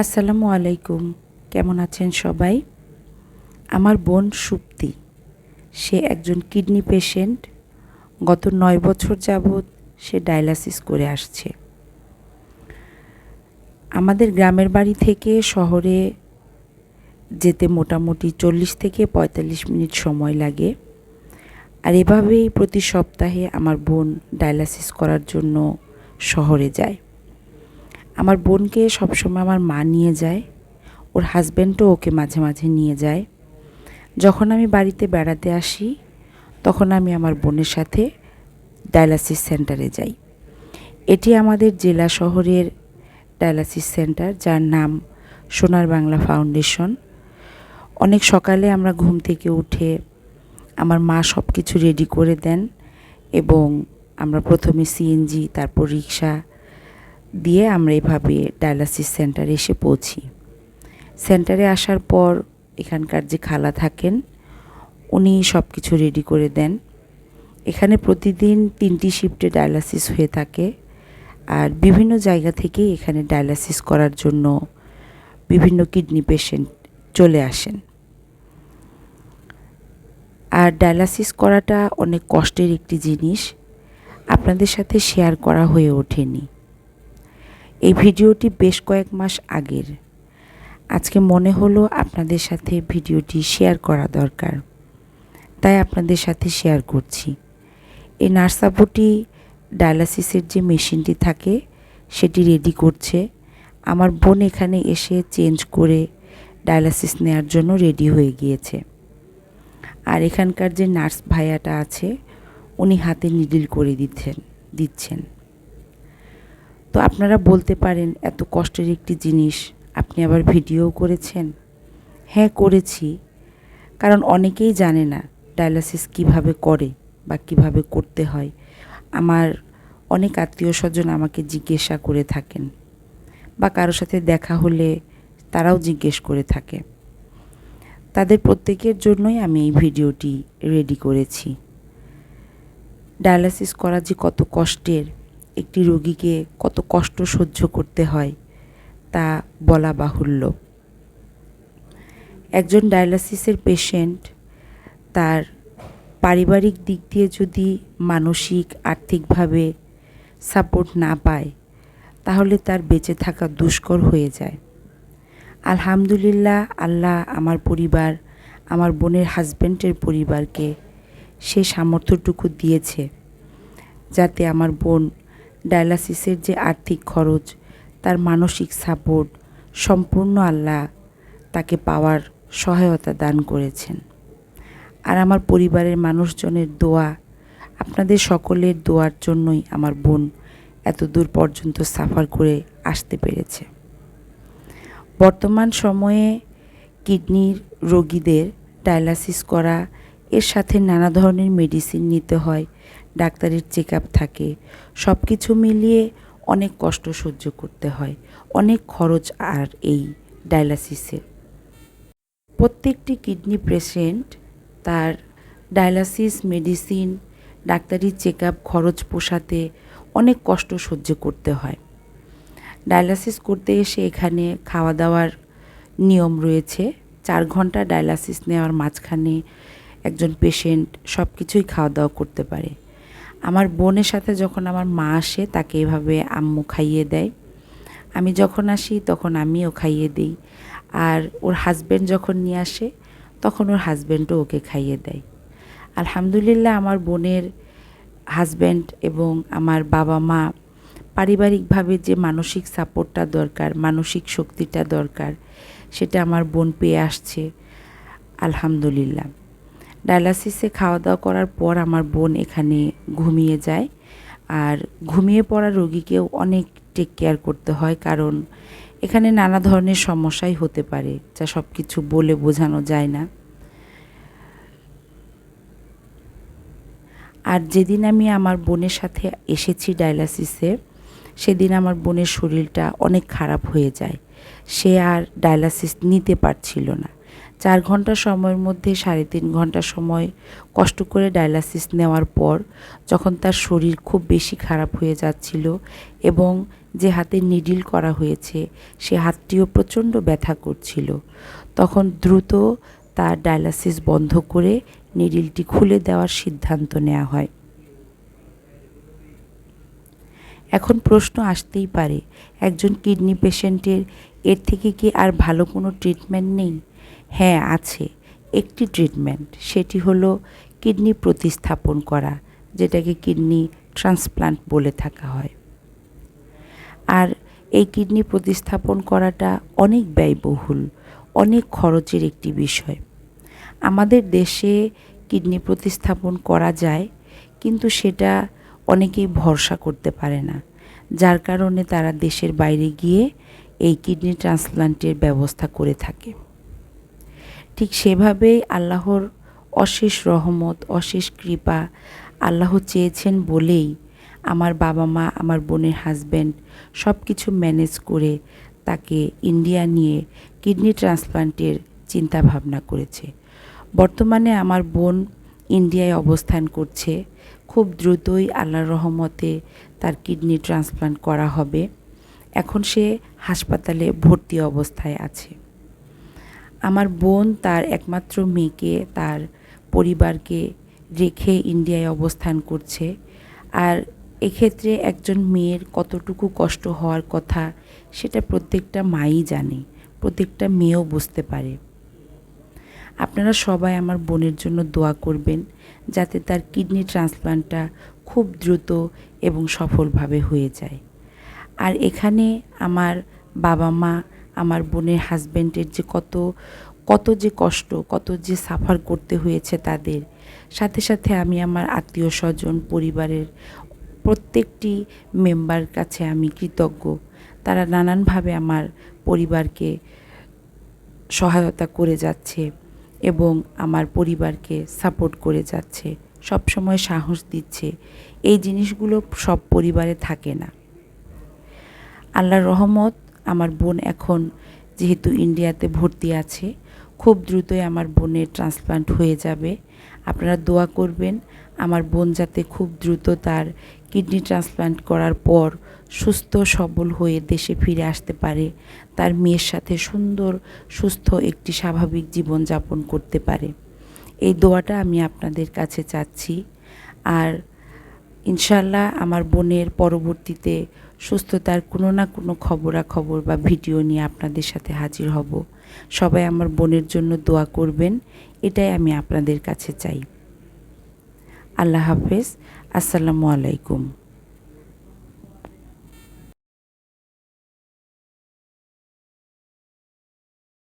আসসালামু আলাইকুম। কেমন আছেন সবাই? আমার বোন সুপ্তি, সে একজন কিডনি পেশেন্ট। গত নয় বছর যাবৎ সে ডায়ালাসিস করে আসছে। আমাদের গ্রামের বাড়ি থেকে শহরে যেতে মোটামুটি চল্লিশ থেকে পঁয়তাল্লিশ মিনিট সময় লাগে। আর এভাবেই প্রতি সপ্তাহে আমার বোন ডায়ালাসিস করার জন্য শহরে যায়। আমার বোনকে সবসময় আমার মা নিয়ে যায়, ওর হাজব্যান্ডও ওকে মাঝে মাঝে নিয়ে যায়। যখন আমি বাড়িতে বেড়াতে আসি, তখন আমি আমার বোনের সাথে ডায়ালাসিস সেন্টারে যাই। এটি আমাদের জেলা শহরের ডায়ালাসিস সেন্টার যার নাম সোনার বাংলা ফাউন্ডেশন অনেক সকালে আমরা ঘুম থেকে উঠে আমার মা সব কিছু রেডি করে দেন এবং আমরা প্রথমে সিএনজি তারপর রিক্সা দিয়ে আমরা এভাবে ডায়ালাসিস সেন্টারে এসে পৌঁছি। সেন্টারে আসার পর এখানকার যে খালা থাকেন, উনি সব কিছু রেডি করে দেন। এখানে প্রতিদিন তিনটি শিফটে ডায়ালাসিস হয়ে থাকে আর বিভিন্ন জায়গা থেকেই এখানে ডায়ালাসিস করার জন্য বিভিন্ন কিডনি পেশেন্ট চলে আসেন। আর ডায়ালাসিস করাটা অনেক কষ্টের একটি জিনিস, আপনাদের সাথে শেয়ার করা হয়ে ওঠেনি। এই ভিডিওটি বেশ কয়েক মাস আগের। আজকে মনে হলো আপনাদের সাথে ভিডিওটি শেয়ার করা দরকার। তাই আপনাদের সাথে শেয়ার করছি। এই নার্সাপুটি ডায়ালাসিসের যে মেশিনটি থাকে, সেটি রেডি করছে। আমার বোন এখানে এসে চেঞ্জ করে ডায়ালাসিস নেওয়ার জন্য রেডি হয়ে গিয়েছে। আর এখানকার যে নার্স ভাইয়াটা আছে, উনি হাতে নিডিল করে দিচ্ছেন দিচ্ছেন। তো আপনারা বলতে পারেন, এত কষ্টের একটি জিনিস। আপনি আবার ভিডিও করেছেন? হ্যাঁ করেছি। কারণ অনেকেই জানে না ডায়ালাসিস কীভাবে করে বা কীভাবে করতে হয়। আমার অনেক আত্মীয় স্বজন আমাকে জিজ্ঞাসা করে থাকেন বা কারোর সাথে দেখা হলে তারাও জিজ্ঞেস করে থাকে। তাদের প্রত্যেকের জন্যই আমি এই ভিডিওটি রেডি করেছি। ডায়ালাসিস করা যে কত কষ্টের একটি রোগীকে কত কষ্ট সহ্য করতে হয় তা বলা বাহুল্য। একজন ডায়ালাসিসের পেশেন্ট তার পারিবারিক দিক দিয়ে যদি মানসিক, আর্থিকভাবে সাপোর্ট না পায়, তাহলে তার বেঁচে থাকা দুষ্কর হয়ে যায়। আলহামদুলিল্লাহ, আল্লাহ আমার পরিবার, আমার বোনের হাজব্যান্ডের পরিবারকে সে সামর্থ্যটুকু দিয়েছে, যাতে আমার বোন ডায়ালাসিসের যে আর্থিক খরচ, তার মানসিক সাপোর্ট, সম্পূর্ণ আল্লাহ তাকে পাওয়ার সহায়তা দান করেছেন। আর আমার পরিবারের মানুষজনের দোয়া, আপনাদের সকলের দোয়ার জন্যই আমার বোন এত দূর পর্যন্ত সাফার করে আসতে পেরেছে। বর্তমান সময়ে কিডনির রোগীদের ডায়ালাসিস করা, এর সাথে নানা ধরনের মেডিসিন নিতে হয় ডাক্তারের চেক আপ থাকে। সব কিছু মিলিয়ে অনেক কষ্ট সহ্য করতে হয়। অনেক খরচ আর এই ডায়ালাসিসে প্রত্যেকটি কিডনি পেশেন্ট তার ডায়ালাসিস, মেডিসিন, ডাক্তারি চেক আপ খরচ পোষাতে অনেক কষ্ট সহ্য করতে হয়। ডায়ালাসিস করতে এসে এখানে খাওয়া দাওয়ার নিয়ম রয়েছে। চার ঘণ্টা ডায়ালাসিস নেওয়ার মাঝখানে একজন পেশেন্ট সব কিছুই খাওয়া দাওয়া করতে পারে। আমার বোনের সাথে যখন আমার মা আসে, তাকে এভাবে আম্মু খাইয়ে দেয়। আমি যখন আসি, তখন আমিও খাইয়ে দিই। আর ওর হাজব্যান্ড যখন নিয়ে আসে, তখন ওর হাজব্যান্ডও ওকে খাইয়ে দেয়। আলহামদুলিল্লাহ, আমার বোনের হাজব্যান্ড এবং আমার বাবা মা পারিবারিকভাবে যে মানসিক সাপোর্টটা দরকার, মানসিক শক্তিটা দরকার, সেটা আমার বোন পেয়ে আসছে। আলহামদুলিল্লাহ। ডায়ালাসিসে খাওয়া দাওয়া করার পর আমার বোন এখানে ঘুমিয়ে যায়। আর ঘুমিয়ে পড়া রোগীকেও অনেক টেক কেয়ার করতে হয় কারণ এখানে নানা ধরনের সমস্যাই হতে পারে যা সব কিছু বলে বোঝানো যায় না। আর যেদিন আমি আমার বোনের সাথে এসেছি ডায়ালাসিসে, সেদিন আমার বোনের শরীরটা অনেক খারাপ হয়ে যায়। সে আর ডায়ালাসিস নিতে পারছিল না। চার ঘণ্টা সময়ের মধ্যে সাড়ে তিন ঘণ্টা সময় কষ্ট করে ডায়ালাসিস নেওয়ার পর যখন তার শরীর খুব বেশি খারাপ হয়ে যাচ্ছিল এবং যে হাতে নিডিল করা হয়েছে, সে হাতটিও প্রচণ্ড ব্যথা করছিল, তখন দ্রুত তার ডায়ালাসিস বন্ধ করে নিডিলটি খুলে দেওয়ার সিদ্ধান্ত নেওয়া হয়। এখন প্রশ্ন আসতেই পারে, একজন কিডনি পেশেন্টের এর থেকে কি আর ভালো কোনো ট্রিটমেন্ট নেই? হ্যাঁ আছে। একটি ট্রিটমেন্ট, সেটি হলো কিডনি প্রতিস্থাপন করা, যেটাকে কিডনি ট্রান্সপ্লান্ট বলে থাকা হয়। আর এই কিডনি প্রতিস্থাপন করাটা অনেক ব্যয়বহুল, অনেক খরচের একটি বিষয়। আমাদের দেশে কিডনি প্রতিস্থাপন করা যায়, কিন্তু সেটা অনেকেই ভরসা করতে পারে না। যার কারণে তারা দেশের বাইরে গিয়ে এই কিডনি ট্রান্সপ্লান্টের ব্যবস্থা করে থাকে। ঠিক সেভাবেই আল্লাহর অশেষ রহমত, অশেষ কৃপা আল্লাহ চেয়েছেন বলেই আমার বাবা মা, আমার বোনের হাজব্যান্ড সব কিছু ম্যানেজ করে তাকে ইন্ডিয়া নিয়ে কিডনি ট্রান্সপ্লান্টের চিন্তা ভাবনা করেছে। বর্তমানে আমার বোন ইন্ডিয়ায় অবস্থান করছে। খুব দ্রুতই আল্লাহর রহমতে তার কিডনি ট্রান্সপ্লান্ট করা হবে। এখন সে হাসপাতালে ভর্তি অবস্থায় আছে। আমার বোন তার একমাত্র মেয়েকে, তার পরিবারকে রেখে ইন্ডিয়ায় অবস্থান করছে। আর এক্ষেত্রে একজন মেয়ের কতটুকু কষ্ট হওয়ার কথা সেটা প্রত্যেকটা মাই জানে, প্রত্যেকটা মেয়েও বুঝতে পারে। আপনারা সবাই আমার বোনের জন্য দোয়া করবেন যাতে তার কিডনি ট্রান্সপ্লান্টটা খুব দ্রুত এবং সফলভাবে হয়ে যায়। আর এখানে আমার বাবা মা আমার বোনের হাজব্যান্ডের যে কত কত যে কষ্ট, কত যে সাফার করতে হয়েছে তাদের। সাথে সাথে আমি আমার আত্মীয় স্বজন, পরিবারের প্রত্যেকটি মেম্বার কাছে আমি কৃতজ্ঞ। তারা নানানভাবে আমার পরিবারকে সহায়তা করে যাচ্ছে এবং আমার পরিবারকে সাপোর্ট করে যাচ্ছে সব সময় সাহস দিচ্ছে। এই জিনিসগুলো সব পরিবারে থাকে না। আল্লাহর রহমত আমার বোন এখন যেহেতু ইন্ডিয়াতে ভর্তি আছে, খুব দ্রুতই আমার বোনের ট্রান্সপ্লান্ট হয়ে যাবে। আপনারা দোয়া করবেন আমার বোন যাতে খুব দ্রুত তার কিডনি ট্রান্সপ্লান্ট করার পর সুস্থ, সবল হয়ে দেশে ফিরে আসতে পারে, তার মেয়ের সাথে সুন্দর, সুস্থ একটি স্বাভাবিক জীবন যাপন করতে পারে। এই দোয়াটা আমি আপনাদের কাছে চাচ্ছি। আর ইনশাল্লাহ আমার বোনের পরবর্তীতে সুস্থতার কোনো না কোনো খবরাখবর বা ভিডিও নিয়ে আপনাদের সাথে হাজির হব। সবাই আমার বোনের জন্য দোয়া করবেন, এটাই আমি আপনাদের কাছে চাই। আল্লাহ হাফেজ, আসসালামু আলাইকুম।